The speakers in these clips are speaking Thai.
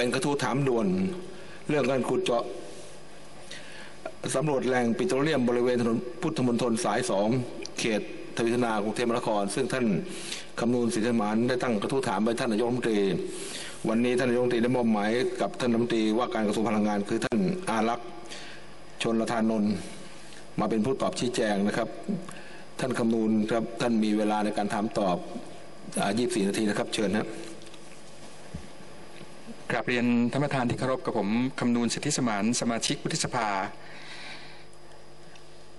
เป็นกระทู้ถามด่วน เรื่องการขุดเจาะสำรวจแหล่งปิโตรเลียมบริเวณถนนพุทธมณฑลสายสองเขตทวิทนากรุงเทพมหานคร ซึ่งท่านคำนูนสิทธิมานได้ตั้งกระทู้ถามไปท่านนายกรัฐมนตรี วันนี้ท่านนายกรัฐมนตรีได้มอบหมายกับท่านรัฐมนตรีว่าการกระทรวงพลังงาน คือท่านอารักษ์ชนละทานนท์มาเป็นผู้ตอบชี้แจงนะครับ ท่านคำนูนครับท่านมีเวลาในการถามตอบ 24 นาทีนะครับ เชิญครับ กราบเรียนท่านประธานที่เคารพกับผมคำนูนสิทธิสมานสมาชิกวุฒิสภา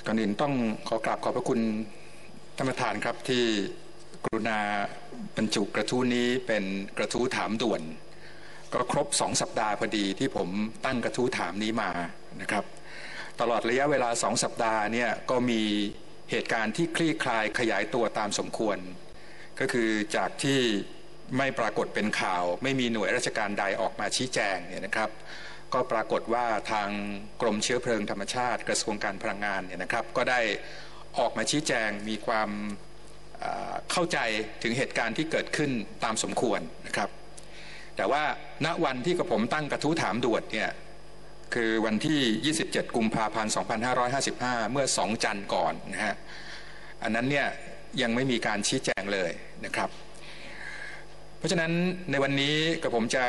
ก่อนอื่นต้องขอกราบขอบพระคุณท่านประธานครับที่กรุณาบรรจุกระทู้นี้เป็นกระทู้ถามด่วน ก็ครบสองสัปดาห์พอดีที่ผมตั้งกระทู้ถามนี้มานะครับ ตลอดระยะเวลาสองสัปดาห์เนี่ยก็มีเหตุการณ์ที่คลี่คลายขยายตัวตามสมควร ก็คือจากที่ ไม่ปรากฏเป็นข่าว ไม่มีหน่วยราชการใดออกมาชี้แจงเนี่ยนะครับ ก็ปรากฏว่าทางกรมเชื้อเพลิงธรรมชาติ กระทรวงการพลังงานเนี่ยนะครับ ก็ได้ออกมาชี้แจงมีความเข้าใจถึงเหตุการณ์ที่เกิดขึ้นตามสมควรนะครับ แต่ว่าณวันที่กระผมตั้งกระทู้ถามด่วนเนี่ยคือวันที่ 27 กุมภาพันธ์ 2555 เมื่อ 2 จันทร์ก่อนนะฮะ อันนั้นเนี่ยยังไม่มีการชี้แจงเลยนะครับ เพราะฉะนั้นในวันนี้กับผมจะ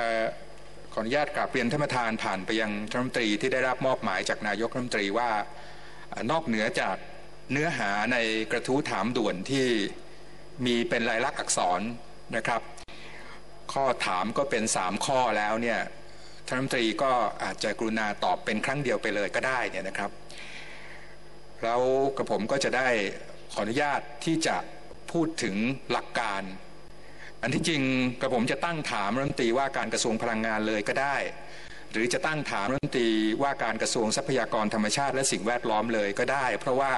ขออนุญาตกราบเรียนท่านประธานผ่านไปยังท่านรัฐมนตรีที่ได้รับมอบหมายจากนายกรัฐมนตรีว่านอกเหนือจากเนื้อหาในกระทู้ถามด่วนที่มีเป็นลายลักษณ์อักษรนะครับ ข้อถามก็เป็น 3 ข้อแล้วเนี่ยท่านรัฐมนตรีก็อาจจะกรุณาตอบเป็นครั้งเดียวไปเลยก็ได้เนี่ยนะครับ แล้วกับผมก็จะได้ขออนุญาตที่จะพูดถึงหลักการ อันที่จริงกระผมจะตั้งถามรัฐมนตรีว่าการกระทรวงพลังงานเลยก็ได้ หรือจะตั้งถามรัฐมนตรีว่าการกระทรวงทรัพยากรธรรมชาติและสิ่งแวดล้อมเลยก็ได้ เพราะว่า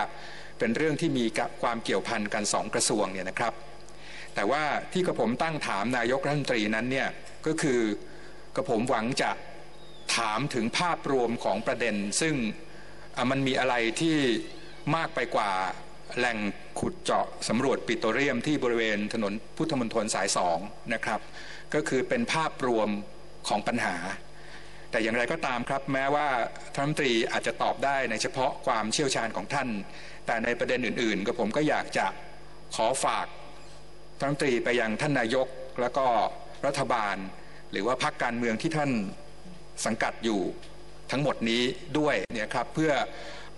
เป็นเรื่องที่มีความเกี่ยวพันกันสองกระทรวงเนี่ยนะครับ แต่ว่าที่กระผมตั้งถามนายกรัฐมนตรีนั้นเนี่ยก็คือกระผมหวังจะถามถึงภาพรวมของประเด็น ซึ่งมันมีอะไรที่มากไปกว่า แหล่งขุดเจาะสำรวจปิโตรเลียมที่บริเวณถนนพุทธมณฑลสายสองนะครับ ก็คือเป็นภาพรวมของปัญหา แต่อย่างไรก็ตามครับ แม้ว่าท่านรัฐมนตรีอาจจะตอบได้ในเฉพาะความเชี่ยวชาญของท่าน แต่ในประเด็นอื่นๆ ก็ผมก็อยากจะขอฝากท่านรัฐมนตรีไปยังท่านนายกแล้วก็รัฐบาล หรือว่าพรรคการเมืองที่ท่านสังกัดอยู่ทั้งหมดนี้ด้วยเนี่ยครับเพื่อ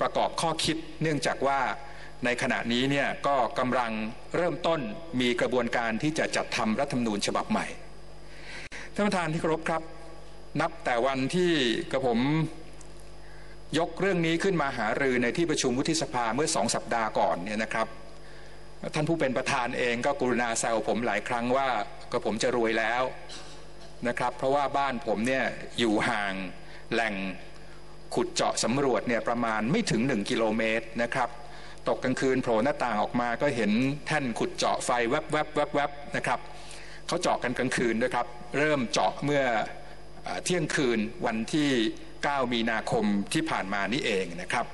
ประกอบข้อคิดเนื่องจากว่า ในขณะนี้เนี่ยก็กำลังเริ่มต้นมีกระบวนการที่จะจัดทำรัฐธรรมนูญฉบับใหม่ท่านประธานที่เคารพครับ นับแต่วันที่กระผมยกเรื่องนี้ขึ้นมาหารือในที่ประชุมวุฒิสภาเมื่อสองสัปดาห์ก่อนเนี่ยนะครับ ท่านผู้เป็นประธานเองก็กรุณาแซวผมหลายครั้งว่าก็ผมจะรวยแล้วนะครับ เพราะว่าบ้านผมเนี่ยอยู่ห่างแหล่งขุดเจาะสำรวจเนี่ยประมาณไม่ถึง 1 กิโลเมตรนะครับ ตกกลางคืนโผล่หน้าต่างออกมาก็เห็นแท่นขุดเจาะไฟแวบแวบแวบแวบนะครับเขาเจาะกันกลางคืนด้วยครับ เริ่มเจาะเมื่อเที่ยงคืนวันที่ 9 มีนาคมที่ผ่านมานี่เองนะครับ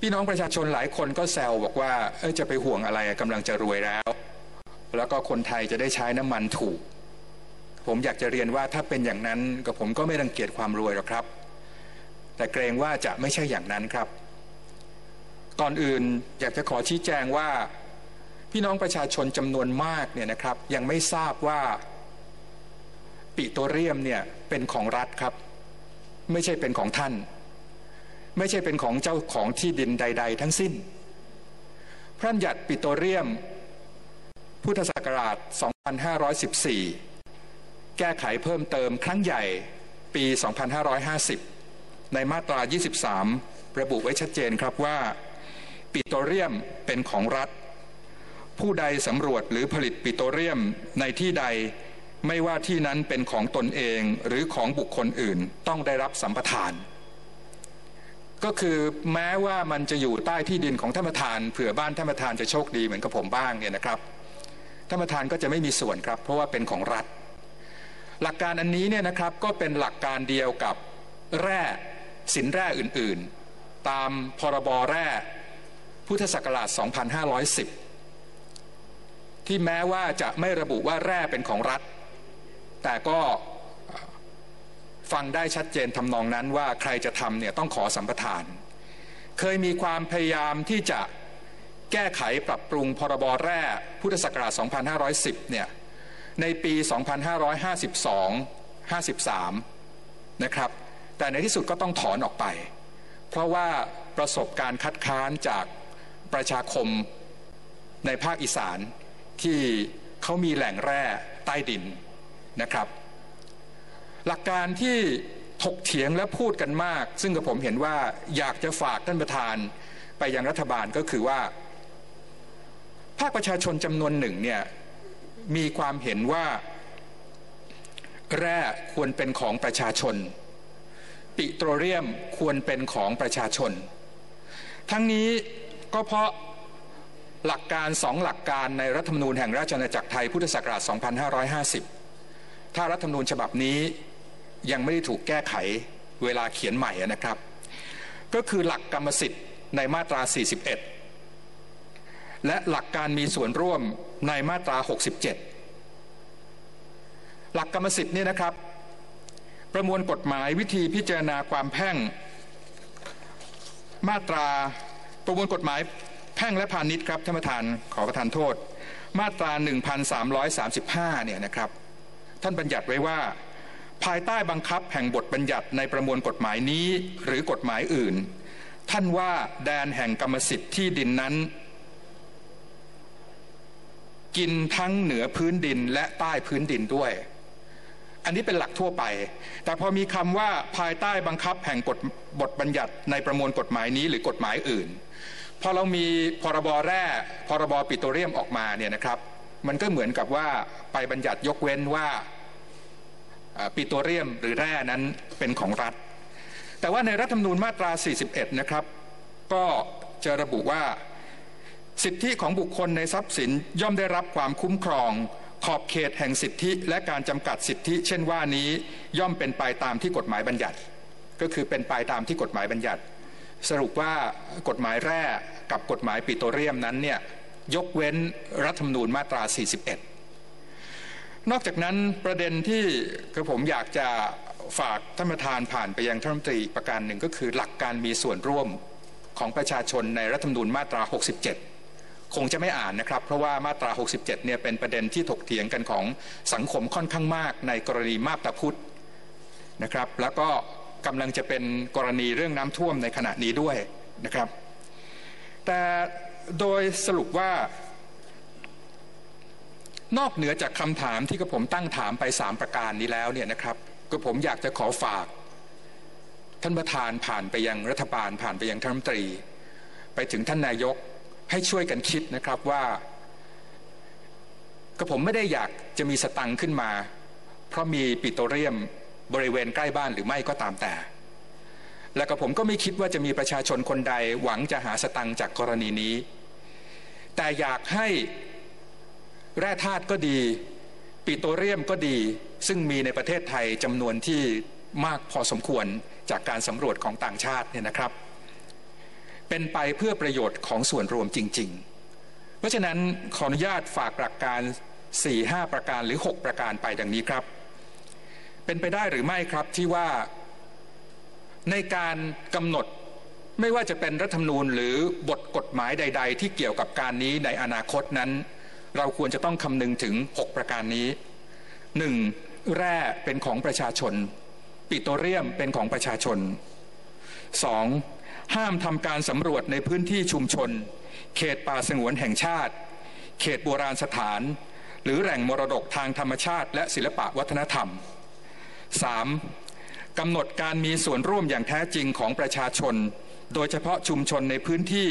พี่น้องประชาชนหลายคนก็แซวบอกว่าเออจะไปห่วงอะไรกำลังจะรวยแล้ว แล้วก็คนไทยจะได้ใช้น้ำมันถูก ผมอยากจะเรียนว่าถ้าเป็นอย่างนั้นกับผมก็ไม่รังเกียจความรวยหรอกครับ แต่เกรงว่าจะไม่ใช่อย่างนั้นครับ ก่อนอื่นอยากจะขอชี้แจงว่า พี่น้องประชาชนจำนวนมากเนี่ยนะครับ ยังไม่ทราบว่า ปิโตรเลียมเนี่ยเป็นของรัฐครับ ไม่ใช่เป็นของท่าน ไม่ใช่เป็นของเจ้าของที่ดินใด ๆ ทั้งสิ้น พระบัญญัติปิโตรเลียม พุทธศักราช 2514 แก้ไขเพิ่มเติมครั้งใหญ่ปี 2550 ในมาตรา 23 ระบุไว้ชัดเจนครับว่า ปิโตรเลียมเป็นของรัฐ ผู้ใดสำรวจหรือผลิตปิโตรเลียมในที่ใดไม่ว่าที่นั้นเป็นของตนเองหรือของบุคคลอื่นต้องได้รับสัมปทาน ก็คือแม้ว่ามันจะอยู่ใต้ที่ดินของท่านประธานเผื่อบ้านท่านประธานจะโชคดีเหมือนกับผมบ้างเนี่ยนะครับท่านประธานก็จะไม่มีส่วนครับ เพราะว่าเป็นของรัฐ หลักการอันนี้เนี่ยนะครับก็เป็นหลักการเดียวกับแร่สินแร่อื่นๆ ตามพรบแร่ พุทธศักราช 2510 ที่แม้ว่าจะไม่ระบุว่าแร่เป็นของรัฐ แต่ก็ฟังได้ชัดเจนทำนองนั้นว่าใครจะทำเนี่ยต้องขอสัมปทาน เคยมีความพยายามที่จะแก้ไขปรับปรุงพรบแร่พุทธศักราช 2510 เนี่ยในปี 2552 53 นะครับ แต่ในที่สุดก็ต้องถอนออกไป เพราะว่าประสบการณ์คัดค้านจาก ประชาคมในภาคอีสานที่เขามีแหล่งแร่ใต้ดินนะครับ หลักการที่ถกเถียงและพูดกันมาก ซึ่งกับผมเห็นว่าอยากจะฝากท่านประธานไปยังรัฐบาลก็คือว่า ภาคประชาชนจำนวนหนึ่งเนี่ยมีความเห็นว่าแร่ควรเป็นของประชาชน ปิโตรเลียมควรเป็นของประชาชน ทั้งนี้ ก็เพราะหลักการสองหลักการในรัฐธรรมนูญแห่งราชอาณาจักรไทยพุทธศักราช 2550 ถ้ารัฐธรรมนูญฉบับนี้ยังไม่ได้ถูกแก้ไขเวลาเขียนใหม่นะครับ ก็คือหลักกรรมสิทธิ์ในมาตรา 41 และหลักการมีส่วนร่วมในมาตรา 67 หลักกรรมสิทธิ์นี่นะครับ ประมวลกฎหมายวิธีพิจารณาความแพ่งมาตรา ประมวลกฎหมายแพ่งและพาณิชย์ครับท่านประธานขอประทานโทษ มาตรา 1335 เนี่ยนะครับ ท่านบัญญัติไว้ว่า ภายใต้บังคับแห่งบทบัญญัติในประมวลกฎหมายนี้หรือกฎหมายอื่น ท่านว่าแดนแห่งกรรมสิทธิ์ที่ดินนั้น กินทั้งเหนือพื้นดินและใต้พื้นดินด้วย อันนี้เป็นหลักทั่วไป แต่พอมีคำว่าภายใต้บังคับแห่งกฎบทบัญญัติในประมวลกฎหมายนี้หรือกฎหมายอื่น พอเรามีพรบแร่พรบปิโตรเลียมออกมาเนี่ยนะครับ มันก็เหมือนกับว่าไปบัญญัติยกเว้นว่าปิโตรเลียมหรือแร่นั้นเป็นของรัฐ แต่ว่าในรัฐธรรมนูญมาตรา 41 นะครับ ก็จะระบุว่าสิทธิของบุคคลในทรัพย์สินย่อมได้รับความคุ้มครอง ขอบเขตแห่งสิทธิ และการจำกัดสิทธิ เช่นว่านี้ย่อมเป็นไปตามที่กฎหมายบัญญัติ ก็คือเป็นไปตามที่กฎหมายบัญญัติ สรุปว่ากฎหมายแร่กับกฎหมายปิโตรเลียมนั้นเนี่ยยกเว้นรัฐธรรมนูญมาตรา 41 นอกจากนั้นประเด็นที่กระผมอยากจะฝากท่านประธานผ่านไปยังท่านรัฐมนตรีประการหนึ่งก็คือหลักการมีส่วนร่วมของประชาชนในรัฐธรรมนูญมาตรา 67 คงจะไม่อ่านนะครับ เพราะว่ามาตรา 67 เนี่ยเป็นประเด็นที่ถกเถียงกันของสังคมค่อนข้างมากในกรณีมาบตาพุทธนะครับ แล้วก็ กำลังจะเป็นกรณีเรื่องน้ำท่วมในขณะนี้ด้วยนะครับ แต่โดยสรุปว่านอกเหนือจากคำถามที่กระผมตั้งถามไปสามประการนี้แล้วเนี่ยนะครับกระผมอยากจะขอฝาก ท่านประธานผ่านไปยังรัฐบาลผ่านไปยังท่านรัฐมนตรี ไปถึงท่านนายกให้ช่วยกันคิดนะครับว่ากระผมไม่ได้อยากจะมีสตังค์ขึ้นมา เพราะมีปิโตรเลียม บริเวณใกล้บ้านหรือไม่ก็ตามแต่ และกับผมก็ไม่คิดว่าจะมีประชาชนคนใดหวังจะหาสตังค์จากกรณีนี้ แต่อยากให้แร่ธาตุก็ดี ปิโตรเลียมก็ดี ซึ่งมีในประเทศไทยจำนวนที่มากพอสมควรจากการสำรวจของต่างชาติเนี่ยนะครับ เป็นไปเพื่อประโยชน์ของส่วนรวมจริง ๆ เพราะฉะนั้นขออนุญาตฝากหลักการ 4-5 ประการหรือ 6 ประการไปดังนี้ครับ เป็นไปได้หรือไม่ครับที่ว่าในการกำหนดไม่ว่าจะเป็นรัฐธรรมนูญหรือบทกฎหมายใด ๆ ที่เกี่ยวกับการนี้ในอนาคตนั้น เราควรจะต้องคำนึงถึง 6 ประการนี้ 1. แร่เป็นของประชาชน ปิโตรเลียมเป็นของประชาชน 2. ห้ามทำการสำรวจในพื้นที่ชุมชน เขตป่าสงวนแห่งชาติ เขตโบราณสถาน หรือแหล่งมรดกทางธรรมชาติ และศิลปะวัฒนธรรม 3. กำหนดการมีส่วนร่วมอย่างแท้จริงของประชาชน โดยเฉพาะชุมชนในพื้นที่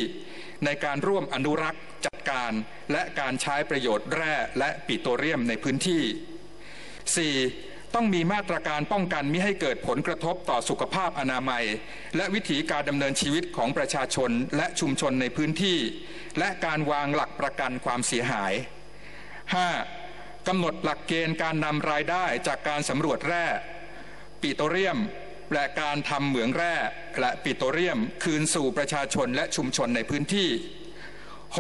ในการร่วมอนุรักษ์จัดการ และการใช้ประโยชน์แร่และปิโตรเลียมในพื้นที่ 4. ต้องมีมาตรการป้องกันมิให้เกิดผลกระทบต่อสุขภาพอนามัย และวิถีการดำเนินชีวิตของประชาชนและชุมชนในพื้นที่ และการวางหลักประกันความเสียหาย 5. กำหนดหลักเกณฑ์การนำรายได้จากการสำรวจแร่ ปิโตรเลียม และการทำเหมืองแร่และปิโตรเลียม คืนสู่ประชาชนและชุมชนในพื้นที่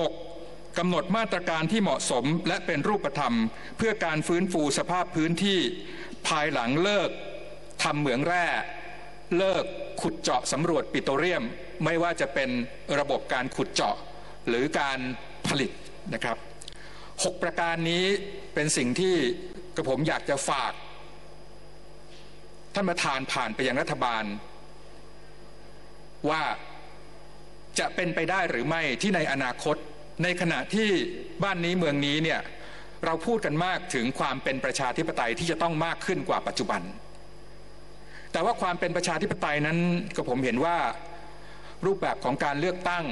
6. กำหนดมาตรการที่เหมาะสมและเป็นรูปธรรม เพื่อการฟื้นฟูสภาพพื้นที่ ภายหลังเลิกทำเหมืองแร่เลิกขุดเจาะสำรวจปิโตรเลียม ไม่ว่าจะเป็นระบบการขุดเจาะหรือการผลิตนะครับหกประการนี้เป็นสิ่งที่กระผมอยากจะฝาก ท่านประธานผ่านไปยังรัฐบาล ว่าจะเป็นไปได้หรือไม่ที่ในอนาคต ในขณะที่บ้านนี้เมืองนี้เนี่ยเราพูดกันมากถึงความเป็นประชาธิปไตยที่จะต้องมากขึ้นกว่าปัจจุบัน แต่ว่าความเป็นประชาธิปไตยนั้นก็ผมเห็นว่ารูปแบบของการเลือกตั้ง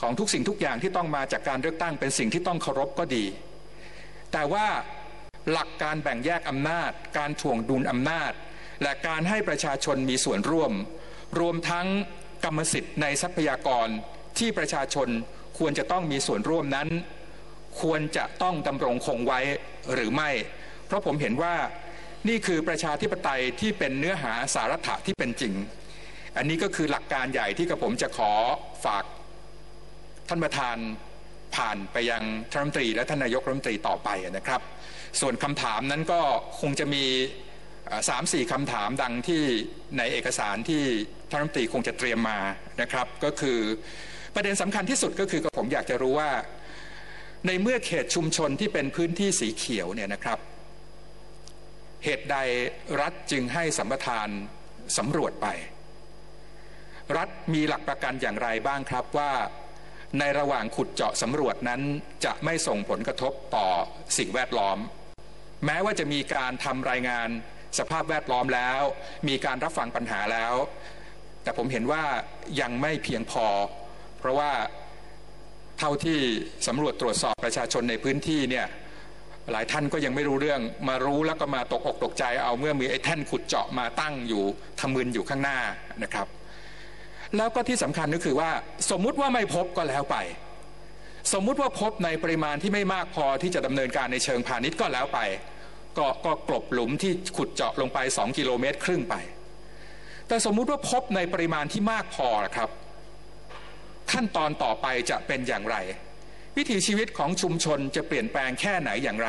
ของทุกสิ่งทุกอย่างที่ต้องมาจากการเลือกตั้งเป็นสิ่งที่ต้องเคารพก็ดี แต่ว่าหลักการแบ่งแยกอำนาจ การถ่วงดุลอำนาจ และการให้ประชาชนมีส่วนร่วม รวมทั้งกรรมสิทธิ์ในทรัพยากรที่ประชาชนควรจะต้องมีส่วนร่วมนั้น ควรจะต้องดำรงคงไว้หรือไม่ เพราะผมเห็นว่านี่คือประชาธิปไตยที่เป็นเนื้อหาสาระถะที่เป็นจริง อันนี้ก็คือหลักการใหญ่ที่กระผมจะขอฝากท่านประธานผ่านไปยังท่านรัฐมนตรีและท่านนายกรัฐมนตรีต่อไปนะครับ ส่วนคำถามนั้นก็คงจะมี สามสี่คำถามดังที่ในเอกสารที่ท่านรัฐมนตรีคงจะเตรียมมานะครับ ก็คือประเด็นสำคัญที่สุดก็คือผมอยากจะรู้ว่า ในเมื่อเขตชุมชนที่เป็นพื้นที่สีเขียวเนี่ยนะครับ เหตุใดรัฐจึงให้สัมปทานสำรวจไป รัฐมีหลักประกันอย่างไรบ้างครับว่าในระหว่างขุดเจาะสำรวจนั้นจะไม่ส่งผลกระทบต่อสิ่งแวดล้อม แม้ว่าจะมีการทำรายงาน สภาพแวดล้อมแล้ว มีการรับฟังปัญหาแล้ว แต่ผมเห็นว่ายังไม่เพียงพอ เพราะว่าเท่าที่สำรวจตรวจสอบประชาชนในพื้นที่เนี่ยหลายท่านก็ยังไม่รู้เรื่องมารู้แล้วก็มาตกอกตกใจเอาเมื่อมีไอ้แท่นขุดเจาะมาตั้งอยู่ทำมึนอยู่ข้างหน้านะครับ แล้วก็ที่สำคัญก็คือว่า สมมุติว่าไม่พบก็แล้วไป สมมุติว่าพบในปริมาณที่ไม่มากพอที่จะดำเนินการในเชิงพาณิชย์ก็แล้วไป ก็ก็กลบหลุมที่ขุดเจาะลงไป 2 กิโลเมตรครึ่งไป แต่สมมุติว่าพบในปริมาณที่มากพอครับ ขั้นตอนต่อไปจะเป็นอย่างไร วิถีชีวิตของชุมชนจะเปลี่ยนแปลงแค่ไหนอย่างไร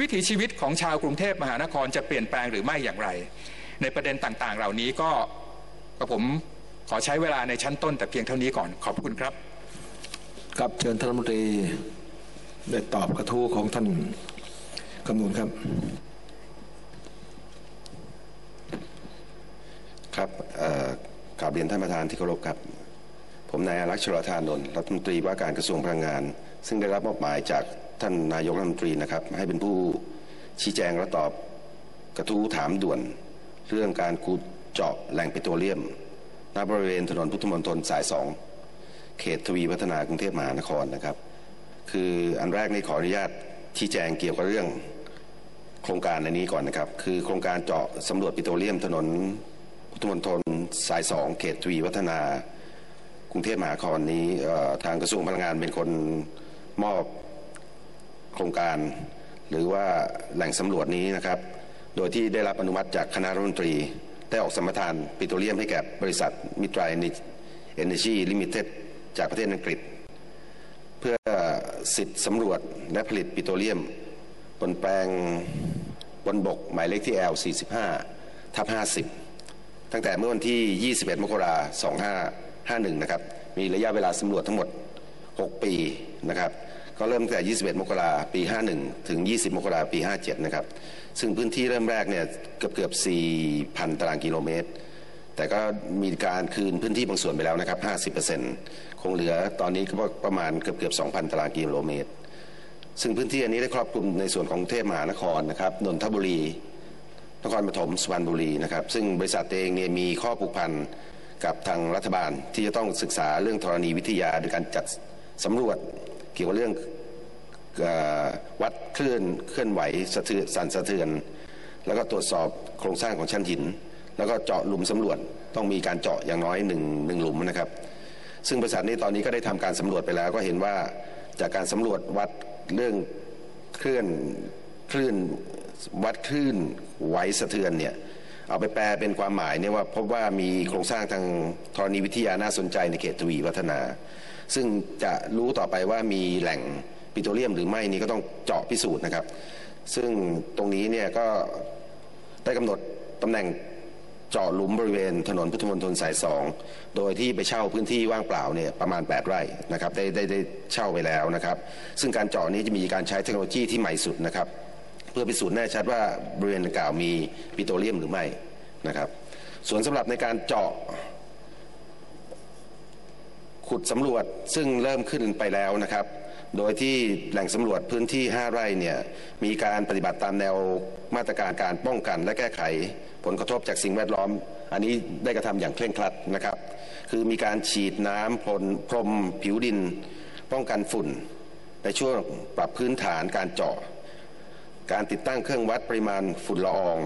วิถีชีวิตของชาวกรุงเทพมหานครจะเปลี่ยนแปลงหรือไม่อย่างไร ในประเด็นต่างๆ เหล่านี้ก็กับผมขอใช้เวลาในชั้นต้นแต่เพียงเท่านี้ก่อนขอบคุณครับ ครับเชิญท่านรัฐมนตรีได้ตอบกระทู้ของท่าน คำนูนครับ ครับกราบเรียนท่านประธานที่เคารพครับ ผมนายอารักษ์ชลธานนท์รัฐมนตรีว่าการกระทรวงพลังงาน ซึ่งได้รับมอบหมายจากท่านนายกรัฐมนตรีนะครับ ให้เป็นผู้ชี้แจงและตอบกระทู้ถามด่วน เรื่องการขุดเจาะแหล่งปิโตรเลียมณบริเวณถนนพุทธมณฑลสายสองเขตทวีพัฒนากรุงเทพมหานครนะครับ คืออันแรกนี่ขออนุญาตชี้แจงเกี่ยวกับเรื่อง โครงการในนี้ก่อนนะครับ คือโครงการเจาะสำรวจปิโตรเลียมถนนพุทธมณฑลสายสองเขตทวีพัฒนากรุงเทพมหานครนี้ทางกระทรวงพลังงานเป็นคนมอบโครงการ หรือว่าแหล่งสำรวจนี้นะครับ โดยที่ได้รับอนุมัติจากคณะรัฐมนตรี ได้ออกสมรทานปิโตรเลียมให้แก่บริษัทมิตรายเอเนจีลิมิเต็ดจากประเทศอังกฤษ เพื่อสิทธิ์สำรวจและผลิตปิโตรเลียม บนแปลงบนบกหมายเลขที่ L 45 ทับ50 ตั้งแต่เมื่อวันที่ 21 มกราคม 2551 นะครับ มีระยะเวลาสำรวจทั้งหมด 6 ปีนะครับ ก็เริ่มตั้งแต่ 21 มกราปี 51 ถึง 20 มกราปี 57 นะครับ ซึ่งพื้นที่เริ่มแรกเนี่ยเกือบเกือบ 4,000 ตารางกิโลเมตร แต่ก็มีการคืนพื้นที่บางส่วนไปแล้วนะครับ 50%คงเหลือตอนนี้ก็ประมาณเกือบเกือบ 2,000 ตารางกิโลเมตร ซึ่งพื้นที่อันนี้ได้ครอบคลุมในส่วนของเทพมหานครนะครับนนทบุรี นครปฐมสุพรรณบุรีนะครับ ซึ่งบริษัทเองเนี่ยมีข้อผูกพันกับทางรัฐบาลที่จะต้องศึกษาเรื่องธรณีวิทยาโดยการจัดสำรวจเกี่ยวกับเรื่องวัดเคลื่อนเคลื่อนไหวสะเทือนสั่นสะเทือน แล้วก็ตรวจสอบโครงสร้างของชั้นหิน แล้วก็เจาะหลุมสำรวจต้องมีการเจาะอย่างน้อยหนึ่งหนึ่งหลุมนะครับ ซึ่งบริษัทนี้ตอนนี้ก็ได้ทำการสำรวจไปแล้วก็เห็นว่าจากการสำรวจวัด เรื่องคลื่นคลื่นวัดคลื่นไหวสะเทือนเนี่ยเอาไปแปลเป็นความหมายเนี่ยว่าพบว่ามีโครงสร้างทางธรณีวิทยาน่าสนใจในเขตทวีวัฒนา ซึ่งจะรู้ต่อไปว่ามีแหล่งปิโตรเลียมหรือไม่นี่ก็ต้องเจาะพิสูจน์นะครับ ซึ่งตรงนี้เนี่ยก็ได้กำหนดตำแหน่ง เจาะหลุมบริเวณถนนพุทธมณฑลสายสองโดยที่ไปเช่าพื้นที่ว่างเปล่าเนี่ยประมาณ 8 ไร่นะครับได้ได้ได้เช่าไปแล้วนะครับ ซึ่งการเจาะนี้จะมีการใช้เทคโนโลยีที่ใหม่สุดนะครับ เพื่อพิสูจน์แน่ชัดว่าบริเวณดังกล่าวมีปิโตรเลียมหรือไม่นะครับ ส่วนสำหรับในการเจาะขุดสำรวจซึ่งเริ่มขึ้นไปแล้วนะครับ โดยที่แหล่งสำรวจพื้นที่ 5 ไร่เนี่ยมีการปฏิบัติตามแนวมาตรการการป้องกันและแก้ไข ลกระทบจากสิ่งแวดล้อม อันนี้ได้กระทำอย่างเคร่งครัดนะครับ คือมีการฉีดน้ำพรนพรมผิวดิน ป้องกันฝุ่น ในช่วงปรับพื้นฐานการเจาะ การติดตั้งเครื่องวัดปริมาณฝุ่นละออง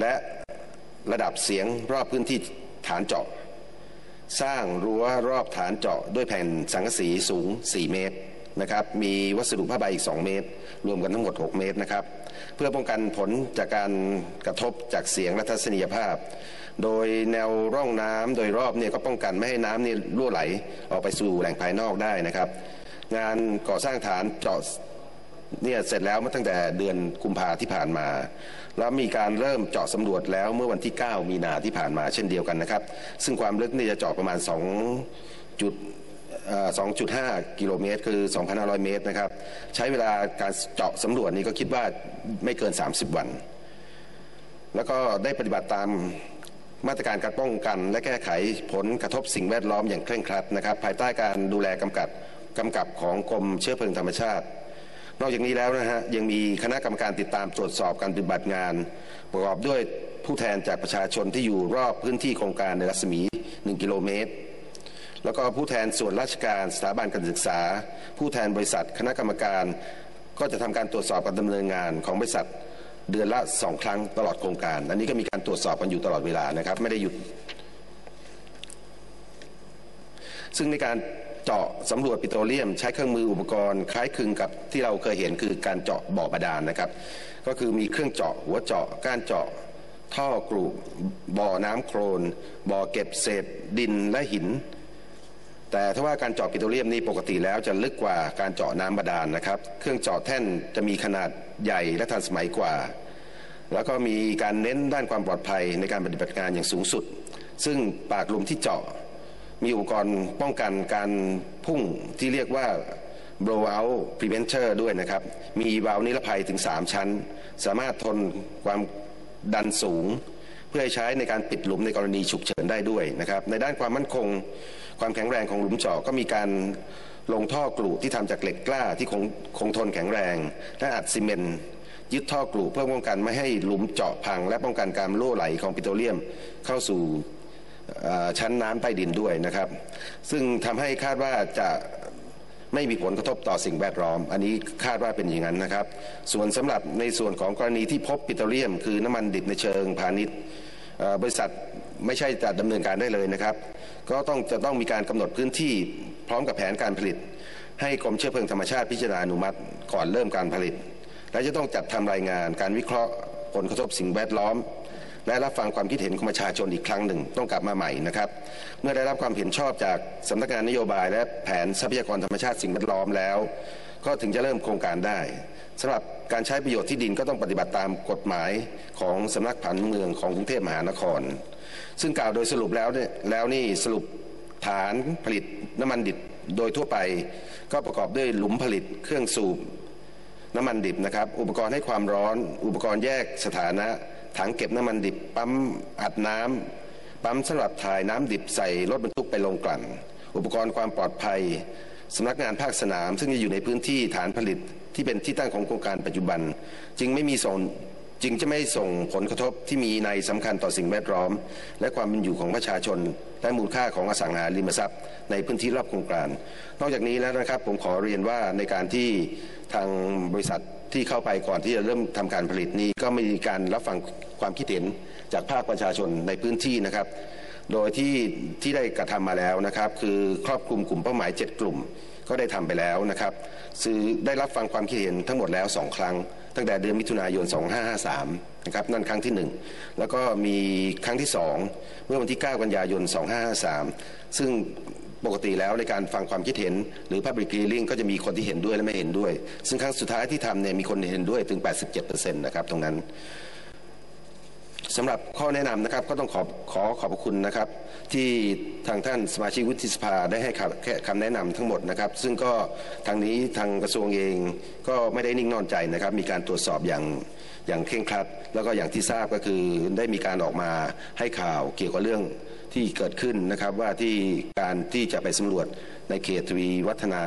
และระดับเสียงรอบพื้นที่ฐานเจาะ สร้างรั้วรอบฐานเจาะด้วยแผ่นสังกะสีสูง 4 เมตร นะครับมีวัสดุผ้าใบอีก 2 เมตร รวมกันทั้งหมด 6 เมตรนะครับเพื่อป้องกันผลจากการกระทบจากเสียงและทัศนียภาพ โดยแนวร่องน้ำโดยรอบเนี่ยก็ป้องกันไม่ให้น้ำเนี่รั่วไหลออกไปสู่แหล่งภายนอกได้นะครับงานก่อสร้างฐานเจาะเนี่ยเสร็จแล้วมื่อตั้งแต่เดือนกุมภาที่ผ่านมา แล้วมีการเริ่มเจาะสำรวจแล้วเมื่อวันที่ 9 มีนาที่ผ่านมาเช่นเดียวกันนะครับ ซึ่งความลึกนี่จะเจาะประมาณ2จุด 2.5 กิโลเมตร คือ 2,500 เมตรนะครับ ใช้เวลาการเจาะสำรวจนี้ก็คิดว่าไม่เกิน 30 วัน แล้วก็ได้ปฏิบัติตามมาตรการการป้องกันและแก้ไขผลกระทบสิ่งแวดล้อมอย่างเคร่งครัดนะครับ ภายใต้การดูแลกำกับกำกับของกรมเชื้อเพลิงธรรมชาติ นอกจากนี้แล้วนะฮะยังมีคณะกรรมการติดตามตรวจสอบการปฏิบัติงาน ประกอบด้วยผู้แทนจากประชาชนที่อยู่รอบพื้นที่โครงการในรัศมี 1 กิโลเมตร แล้วก็ผู้แทนส่วนราชการสถาบันการศึกษา ผู้แทนบริษัทคณะกรรมการ ก็จะทำการตรวจสอบการดำเนินงานของบริษัทเดือนละสองครั้งตลอดโครงการ อันนี้ก็มีการตรวจสอบกันอยู่ตลอดเวลานะครับไม่ได้หยุด ซึ่งในการเจาะสำรวจปิโตรเลียม ใช้เครื่องมืออุปกรณ์ คล้ายคลึงกับที่เราเคยเห็นคือการเจาะบ่อบาดาลนะครับ ก็คือมีเครื่องเจาะหัวเจาะก้านเจาะท่อกรุบ่อน้ำโครนบ่อเก็บเศษดินและหิน แต่ถ้าว่าการเจาะปิโตรเลียมนี่ปกติแล้วจะลึกกว่าการเจาะน้ำบาดาลนะครับ เครื่องเจาะแท่นจะมีขนาดใหญ่และทันสมัยกว่า แล้วก็มีการเน้นด้านความปลอดภัยในการปฏิบัติงานอย่างสูงสุด ซึ่งปากหลุมที่เจาะ มีอุปกรณ์ป้องกันการพุ่งที่เรียกว่า blowout preventer ด้วยนะครับ มีวาล์วนิรภัยถึง 3 ชั้น สามารถทนความดันสูง เพื่อใช้ในการปิดหลุมในกรณีฉุกเฉินได้ด้วยนะครับ ในด้านความมั่นคง ความแข็งแรงของหลุมเจาะก็มีการลงท่อกลูที่ทำจากเหล็กกล้าที่คงคงทนแข็งแรง และอัดซีเมนต์ยึดท่อกลูเพื่อป้องกันไม่ให้หลุมเจาะพัง และป้องกันการรั่วไหลของปิโตรเลียมเข้าสู่ชั้นน้ำใต้ดินด้วยนะครับ ซึ่งทำให้คาดว่าจะไม่มีผลกระทบต่อสิ่งแวดล้อม อันนี้คาดว่าเป็นอย่างนั้นนะครับ ส่วนสำหรับในส่วนของกรณีที่พบปิโตรเลียม คือน้ำมันดิบในเชิงพาณิชย์บริษัทไม่ใช่จะดำเนินการได้เลยนะครับ ก็ต้องจะต้องมีการกำหนดพื้นที่พร้อมกับแผนการผลิต ให้กรมเชื้อเพลิงธรรมชาติพิจารณาอนุมัติก่อนเริ่มการผลิต และจะต้องจัดทำรายงานการวิเคราะห์ผลกระทบสิ่งแวดล้อม และรับฟังความคิดเห็นของประชาชนอีกครั้งหนึ่งต้องกลับมาใหม่นะครับ เมื่อได้รับความเห็นชอบจากสำนักงานนโยบาย และแผนทรัพยากรธรรมชาติสิ่งแวดล้อมแล้ว ก็ถึงจะเริ่มโครงการได้สำหรับการใช้ประโยชน์ที่ดินก็ต้องปฏิบัติตามกฎหมายของสำนักผังเมืองของกรุงเทพมหานคร ซึ่งกล่าวโดยสรุปแล้วเนี่ยแล้วนี่สรุปฐานผลิตน้ำมันดิบโดยทั่วไป ก็ประกอบด้วยหลุมผลิตเครื่องสูบน้ำมันดิบนะครับอุปกรณ์ให้ความร้อน อุปกรณ์แยกสถานะ ถังเก็บน้ำมันดิบ ปั๊มอัดน้ำปั๊มสำหรับถ่ายน้ำดิบใส่รถบรรทุกไปลงกลั่น อุปกรณ์ความปลอดภัย สำนักงานภาคสนาม ซึ่งจะอยู่ในพื้นที่ฐานผลิตที่เป็นที่ตั้งของโครงการปัจจุบัน จึงไม่มีส่งจึงจะไม่ส่งผลกระทบที่มีในสำคัญต่อสิ่งแวดล้อม และความเป็นอยู่ของประชาชน และมูลค่าของอสังหาริมทรัพย์ ในพื้นที่รอบโครงการ นอกจากนี้แล้วนะครับผมขอเรียนว่าในการที่ทางบริษัทที่เข้าไปก่อนที่จะเริ่มทำการผลิตนี้ก็มีการรับฟังความคิดเห็นจากภาคประชาชนในพื้นที่นะครับ โดยที่ที่ได้กระทำมาแล้วนะครับ คือครอบคลุมกลุ่มเป้าหมาย 7 กลุ่มก็ได้ทำไปแล้วนะครับสื่อได้รับฟังความคิดเห็นทั้งหมดแล้ว 2 ครั้ง ตั้งแต่เดือนมิถุนายน 2553 นะครับนั่นครั้งที่ 1 แล้วก็มีครั้งที่ 2 เมื่อวันที่ 9 กันยายน 2553 ซึ่งปกติแล้วในการฟังความคิดเห็น หรือ Public Hearing ก็จะมีคนที่เห็นด้วยและไม่เห็นด้วย ซึ่งครั้งสุดท้ายที่ทำเนี่ยมีคนเห็นด้วยถึง 87%นะครับตรงนั้น สำหรับข้อแนะนำนะครับก็ต้องขอขอขอบคุณนะครับ ที่ทางท่านสมาชิกวุฒิสภาได้ให้คำแนะนำทั้งหมดนะครับ ซึ่งก็ทางนี้ทางกระทรวงเองก็ไม่ได้นิ่งนอนใจนะครับ มีการตรวจสอบอย่างอย่างเคร่งครัด แล้วก็อย่างที่ทราบก็คือได้มีการออกมาให้ข่าวเกี่ยวกับเรื่องที่เกิดขึ้นนะครับว่าที่การที่จะไปสำรวจในเขตทวีวัฒนา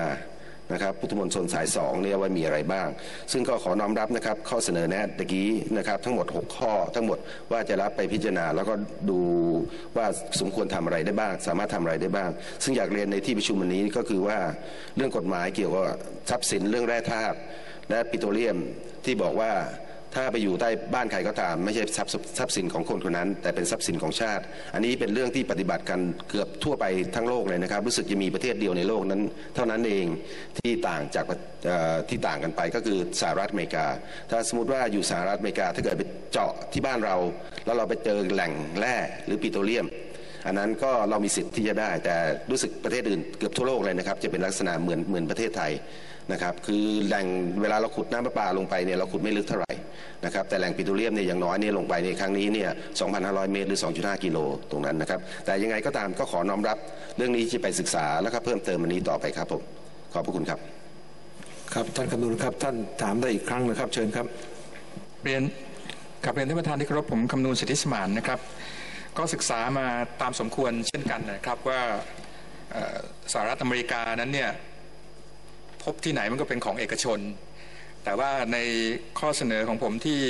นะครับพุทธมนตรสายสองเนี่ยว่ามีอะไรบ้าง ซึ่งก็ขอน้อมรับนะครับข้อเสนอแนะตะกี้นะครับทั้งหมด 6 ข้อทั้งหมดว่าจะรับไปพิจารณา แล้วก็ดูว่าสมควรทำอะไรได้บ้าง สามารถทำอะไรได้บ้าง ซึ่งอยากเรียนในที่ประชุมวันนี้ก็คือว่าเรื่องกฎหมายเกี่ยวกับทรัพย์สินเรื่องแร่ธาตุและปิโตรเลียมที่บอกว่า ถ้าไปอยู่ใต้บ้านใครก็ตาม ไม่ใช่ทรัพย์ทรัพย์สินของคนคนนั้น แต่เป็นทรัพย์สินของชาติ อันนี้เป็นเรื่องที่ปฏิบัติกันเกือบทั่วไปทั้งโลกเลยนะครับ รู้สึกจะมีประเทศเดียวในโลกนั้น เท่านั้นเองที่ต่างจากที่ต่างกันไปก็คือสหรัฐอเมริกา ถ้าสมมติว่าอยู่สหรัฐอเมริกา ถ้าเกิดไปเจาะที่บ้านเรา แล้วเราไปเจอแหล่งแร่หรือปิโตรเลียมอันนั้นก็เรามีสิทธิ์ที่จะได้ แต่รู้สึกประเทศอื่นเกือบทั่วโลกเลยนะครับ จะเป็นลักษณะเหมือนเหมือนประเทศไทย นะครับคือแหล่งเวลาเราขุดน้ำประปาลงไปเนี่ยเราขุดไม่ลึกเท่าไหร่นะครับแต่แหล่งปิโตรเลียมเนี่ยอย่างน้อยเนี่ยลงไปในครั้งนี้เนี่ย2,500 เมตรหรือ 2.5 กิโลตรงนั้นนะครับแต่ยังไงก็ตามก็ขอน้อมรับเรื่องนี้ที่ไปศึกษาแล้วก็เพิ่มเติมอันนี้ต่อไปครับผมขอบพระคุณครับครับท่านคำนูนครับท่านถามได้อีกครั้งนะครับ เชิญครับเรียนกับเรียนท่านประธานที่เคารพผมคำนูนสิทธิสมานนะครับ ก็ศึกษามาตามสมควรเช่นกันนะครับว่าสหรัฐอเมริกานั้นเนี่ย พบที่ไหนมันก็เป็นของเอกชน แต่ว่าในข้อเสนอของผมที่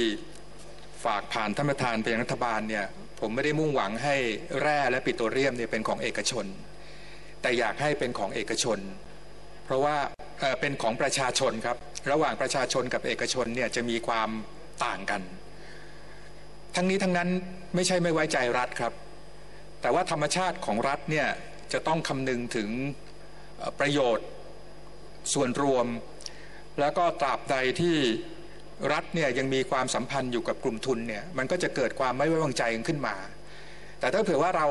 ฝากผ่านท่านประธานไปยังรัฐบาลเนี่ยผมไม่ได้มุ่งหวังให้แร่และปิโตรเลียมเนี่ยเป็นของเอกชน แต่อยากให้เป็นของเอกชน เพราะว่าเเป็นของประชาชนครับ ระหว่างประชาชนกับเอกชนเนี่ยจะมีความต่างกัน ทั้งนี้ทั้งนั้นไม่ใช่ไม่ไว้ใจรัฐครับ แต่ว่าธรรมชาติของรัฐเนี่ยจะต้องคำนึงถึงประโยชน์ ส่วนรวม แล้วก็ตราบใดที่รัฐเนี่ยยังมีความสัมพันธ์อยู่กับกลุ่มทุนเนี่ยมันก็จะเกิดความไม่ไว้วางใจขึ้นมา แต่ถ้าเผื่อว่าเรา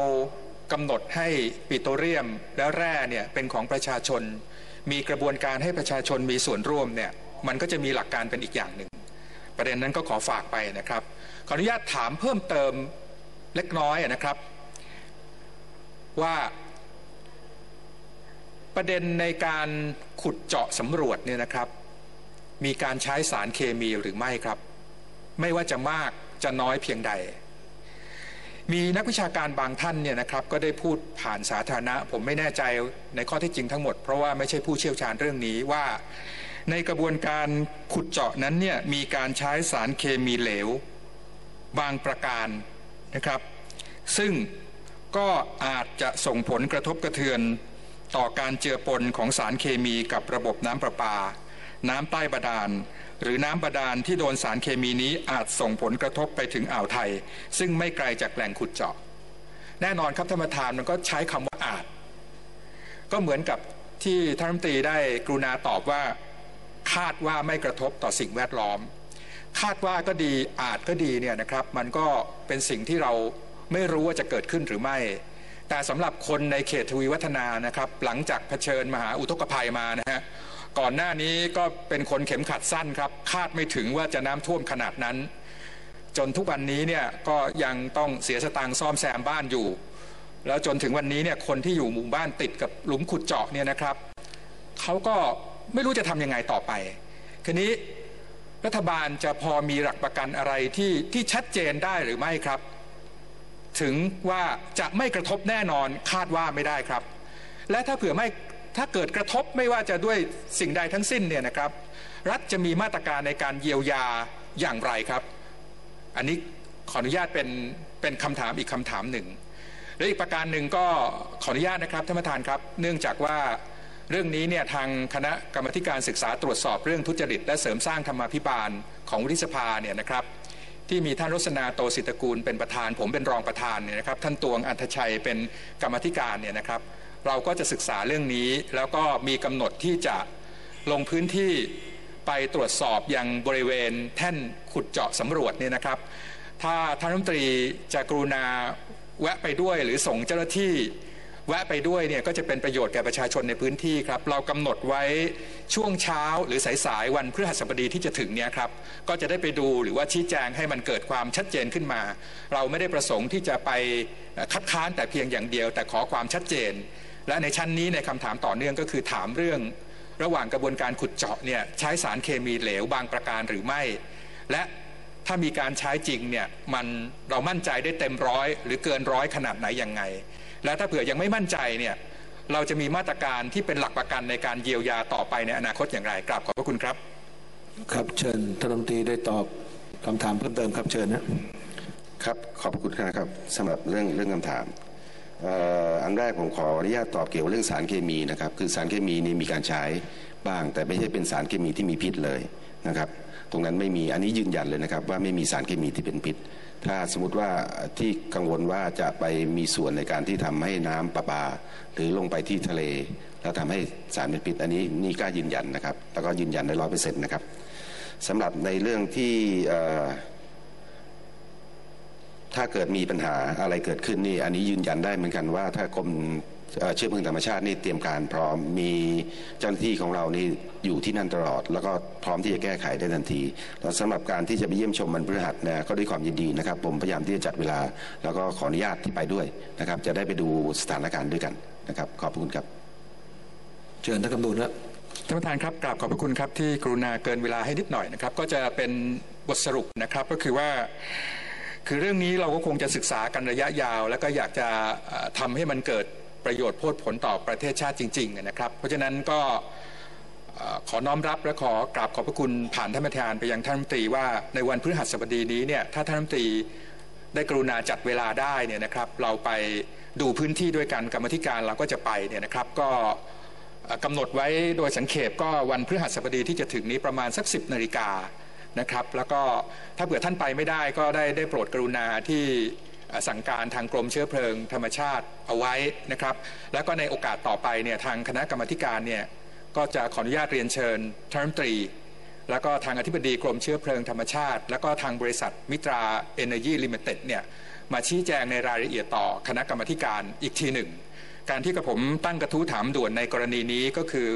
กำหนดให้ปิโตรเลียมและแร่เนี่ยเป็นของประชาชน มีกระบวนการให้ประชาชนมีส่วนร่วมเนี่ยมันก็จะมีหลักการเป็นอีกอย่างหนึ่ง ประเด็นนั้นก็ขอฝากไปนะครับ ขออนุญาตถามเพิ่มเติมเล็กน้อยนะครับ ว่า ประเด็นในการขุดเจาะสำรวจเนี่ยนะครับ มีการใช้สารเคมีหรือไม่ครับ ไม่ว่าจะมากจะน้อยเพียงใด มีนักวิชาการบางท่านเนี่ยนะครับก็ได้พูดผ่านสาธารณะ ผมไม่แน่ใจในข้อเท็จจริงทั้งหมด เพราะว่าไม่ใช่ผู้เชี่ยวชาญเรื่องนี้ว่า ในกระบวนการขุดเจาะนั้นเนี่ยมีการใช้สารเคมีเหลว บางประการนะครับ ซึ่งก็อาจจะส่งผลกระทบกระเทือน ต่อการเจือปนของสารเคมีกับระบบน้ำประปา น้ำใต้บาดาล หรือน้ำบาดาลที่โดนสารเคมีนี้อาจส่งผลกระทบไปถึงอ่าวไทย ซึ่งไม่ไกลจากแหล่งขุดเจาะ แน่นอนครับท่านประธานมันก็ใช้คำว่าอาจ ก็เหมือนกับที่ท่านรัฐมนตรีได้กรุณาตอบว่า คาดว่าไม่กระทบต่อสิ่งแวดล้อม คาดว่าก็ดีอาจก็ดีเนี่ยนะครับ มันก็เป็นสิ่งที่เราไม่รู้ว่าจะเกิดขึ้นหรือไม่ แต่สำหรับคนในเขตทวีวัฒนานะครับ หลังจากเผชิญมหาอุทกภัยมานะฮะก่อนหน้านี้ก็เป็นคนเข็มขัดสั้นครับ คาดไม่ถึงว่าจะน้ำท่วมขนาดนั้น จนทุกวันนี้เนี่ยก็ยังต้องเสียสตางค์ซ่อมแซมบ้านอยู่ แล้วจนถึงวันนี้เนี่ยคนที่อยู่หมู่บ้านติดกับหลุมขุดเจาะเนี่ยนะครับเขาก็ไม่รู้จะทำยังไงต่อไปคืนี้รัฐบาลจะพอมีหลักประกันอะไรที่ที่ชัดเจนได้หรือไม่ครับ ถึงว่าจะไม่กระทบแน่นอนคาดว่าไม่ได้ครับ และถ้าเผื่อไม่ถ้าเกิดกระทบไม่ว่าจะด้วยสิ่งใดทั้งสิ้นเนี่ยนะครับ รัฐจะมีมาตรการในการเยียวยาอย่างไรครับ อันนี้ขออนุญาตเป็นเป็นคำถามอีกคำถามหนึ่งและอีกประการหนึ่งก็ขออนุญาตนะครับท่านประธานครับ เนื่องจากว่าเรื่องนี้เนี่ยทางคณะกรรมการศึกษาตรวจสอบเรื่องทุจริต และเสริมสร้างธรรมาภิบาลของวุฒิสภาเนี่ยนะครับ ที่มีท่านรสนาโตสิตกูลเป็นประธาน ผมเป็นรองประธานเนี่ยนะครับท่านตวงอัธชัยเป็นกรรมธิการเนี่ยนะครับ เราก็จะศึกษาเรื่องนี้ แล้วก็มีกำหนดที่จะลงพื้นที่ไปตรวจสอบยังบริเวณแท่นขุดเจาะสำรวจเนี่ยนะครับ ถ้าท่านรัฐมนตรีจะกรุณาแวะไปด้วยหรือส่งเจ้าหน้าที่ แวะไปด้วยเนี่ยก็จะเป็นประโยชน์แก่ประชาชนในพื้นที่ครับ เรากำหนดไว้ช่วงเช้าหรือสายๆวันพฤหัสบดีที่จะถึงเนี่ยครับ ก็จะได้ไปดูหรือว่าชี้แจงให้มันเกิดความชัดเจนขึ้นมา เราไม่ได้ประสงค์ที่จะไปคัดค้านแต่เพียงอย่างเดียว แต่ขอความชัดเจน และในชั้นนี้ในคำถามต่อเนื่องก็คือถามเรื่อง ระหว่างกระบวนการขุดเจาะเนี่ยใช้สารเคมีเหลวบางประการหรือไม่ และถ้ามีการใช้จริงเนี่ยมันเรามั่นใจได้เต็มร้อยหรือเกินร้อยขนาดไหนยังไง และถ้าเผื่อยังไม่มั่นใจเนี่ยเราจะมีมาตรการที่เป็นหลักประกันในการเยียวยาต่อไปในอนาคตอย่างไรกราบขอบพระคุณครับ ครับเชิญท่านรัฐมนตรีได้ตอบคำถามเพิ่มเติมครับเชิญนะครับขอบคุณนะครับสำหรับเรื่องเรื่องคำถามเอ่ออันแรกผมขออนุญาตตอบเกี่ยวกับเรื่องสารเคมีนะครับคือสารเคมีนี่มีการใช้บ้าง แต่ไม่ใช่เป็นสารเคมีที่มีพิษเลยนะครับ ตรงนั้นไม่มีอันนี้ยืนยันเลยนะครับว่าไม่มีสารเคมีที่เป็นพิษ ถ้าสมมติว่าที่กังวลว่าจะไปมีส่วนในการที่ทำให้น้ำประปา หรือลงไปที่ทะเล แล้วทำให้สารเป็นพิษอันนี้นี่กล้ายืนยันนะครับ แล้วก็ยืนยันได้ร้อยเปอร์เซ็นต์นะครับสำหรับในเรื่องที่ถ้าเกิดมีปัญหาอะไรเกิดขึ้นนี่อันนี้ยืนยันได้เหมือนกันว่าถ้ากรม เอ่อเชื้อเพลิงธรรมชาตินี่เตรียมการพร้อมมีเจ้าหน้าที่ของเรานี่อยู่ที่นั่นตลอด แล้วก็พร้อมที่จะแก้ไขได้ทันทีแล้วสำหรับการที่จะไปเยี่ยมชมมันพฤหัสนะก็ด้วยความยินดีนะครับ ผมพยายามที่จะจัดเวลา แล้วก็ขออนุญาตที่ไปด้วยนะครับ จะได้ไปดูสถานการณ์ด้วยกันนะครับ ขอบพระคุณครับ เชิญท่านกำนูนนะท่านประธานครับกราบขอบพระคุณครับที่กรุณาเกินเวลาให้นิดหน่อยนะครับ ก็จะเป็นบทสรุปนะครับก็คือว่าคือเรื่องนี้เราก็คงจะศึกษากันระยะยาว แล้วก็อยากจะเอ่อทำให้มันเกิด ประโยชน์โพดผลต่อประเทศชาติจริง ๆ นะครับ เพราะฉะนั้นก็ขอน้อมรับและขอกราบขอบพระคุณผ่านท่านประธานไปยังท่านรัฐมนตรีว่าในวันพฤหัสบดีนี้เนี่ยถ้าท่านรัฐมนตรีได้กรุณาจัดเวลาได้เนี่ยนะครับเราไปดูพื้นที่ด้วยกันกรรมธิการเราก็จะไปเนี่ยนะครับก็กำหนดไว้โดยสังเขปก็วันพฤหัสบดีที่จะถึงนี้ประมาณสัก 10นาฬิกานะครับแล้วก็ถ้าเผื่อท่านไปไม่ได้ก็ได้ได้โปรดกรุณาที่ สั่งการทางกรมเชื้อเพลิงธรรมชาติเอาไว้นะครับ แล้วก็ในโอกาสต่อไปเนี่ยทางคณะกรรมการเนี่ยก็จะขออนุญาตเรียนเชิญทรัมตรี แล้วก็ทางอธิบดีกรมเชื้อเพลิงธรรมชาติ แล้วก็ทางบริษัทมิตราเอเนอร์จีลิมิเต็ดเนี่ยมาชี้แจงในรายละเอียดต่อคณะกรรมการอีกทีหนึ่ง การที่กระผมตั้งกระทู้ถามด่วนในกรณีนี้ก็คือ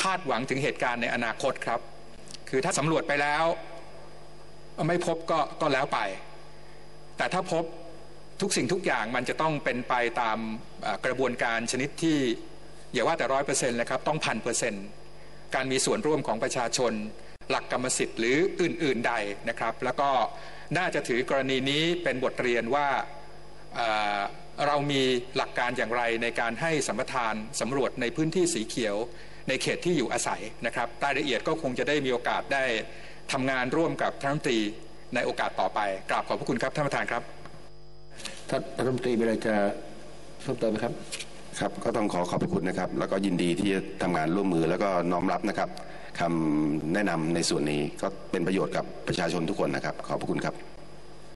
คาดหวังถึงเหตุการณ์ในอนาคตครับ คือถ้าสำรวจไปแล้ว ไม่พบก็ก็แล้วไป แต่ถ้าพบ ทุกสิ่งทุกอย่างมันจะต้องเป็นไปตามกระบวนการชนิดที่อย่าว่าแต่ร้อยเปอร์เซ็นต์เลยครับต้องพันเปอร์เซ็นต์การมีส่วนร่วมของประชาชน หลักกรรมสิทธิ์หรืออื่น ๆ ใดนะครับ แล้วก็น่าจะถือกรณีนี้เป็นบทเรียนว่าเเรามีหลักการอย่างไรในการให้สัมปทานสำรวจในพื้นที่สีเขียว ในเขตที่อยู่อาศัยนะครับรายละเอียดก็คงจะได้มีโอกาสได้ทำงานร่วมกับท่านรัฐมนตรีในโอกาสต่อไปกราบขอบพระคุณครับท่านประธานครับ ท่านรัฐมนตรีมีอะไรจะเพิ่มเติมไหมครับ ครับก็ต้องขอขอบพระคุณนะครับ แล้วก็ยินดีที่จะทำงานร่วมมือแล้วก็น้อมรับนะครับคำแนะนำในส่วนนี้ก็เป็นประโยชน์กับประชาชนทุกคนนะครับ ขอบพระคุณครับ